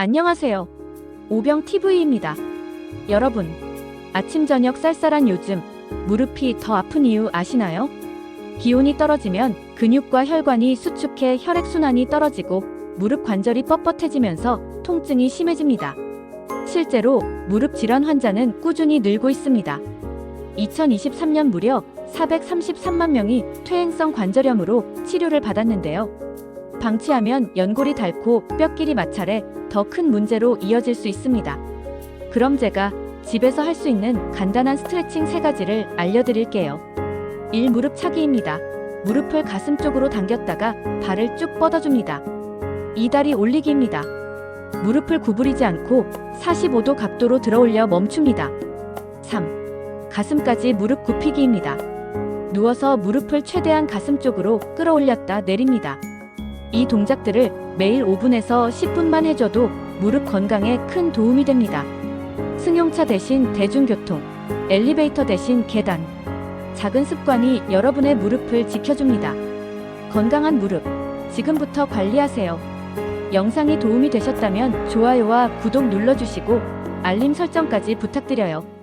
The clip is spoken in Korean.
안녕하세요. 오병TV입니다. 여러분, 아침 저녁 쌀쌀한 요즘 무릎이 더 아픈 이유 아시나요? 기온이 떨어지면 근육과 혈관이 수축해 혈액 순환이 떨어지고 무릎 관절이 뻣뻣해지면서 통증이 심해집니다. 실제로 무릎 질환 환자는 꾸준히 늘고 있습니다. 2023년 무려 433만 명이 퇴행성 관절염으로 치료를 받았는데요. 방치하면 연골이 닳고 뼈끼리 마찰해 더큰 문제로 이어질 수 있습니다. 그럼 제가 집에서 할 수 있는 간단한 스트레칭 세 가지를 알려드릴게요. 1. 무릎 차기입니다. 무릎을 가슴 쪽으로 당겼다가 발을 쭉 뻗어줍니다. 2. 다리 올리기입니다. 무릎을 구부리지 않고 45도 각도로 들어 올려 멈춥니다. 3. 가슴까지 무릎 굽히기입니다. 누워서 무릎을 최대한 가슴 쪽으로 끌어올렸다 내립니다. 이 동작들을 매일 5분에서 10분만 해줘도 무릎 건강에 큰 도움이 됩니다. 승용차 대신 대중교통, 엘리베이터 대신 계단. 작은 습관이 여러분의 무릎을 지켜줍니다. 건강한 무릎, 지금부터 관리하세요. 영상이 도움이 되셨다면 좋아요와 구독 눌러주시고 알림 설정까지 부탁드려요.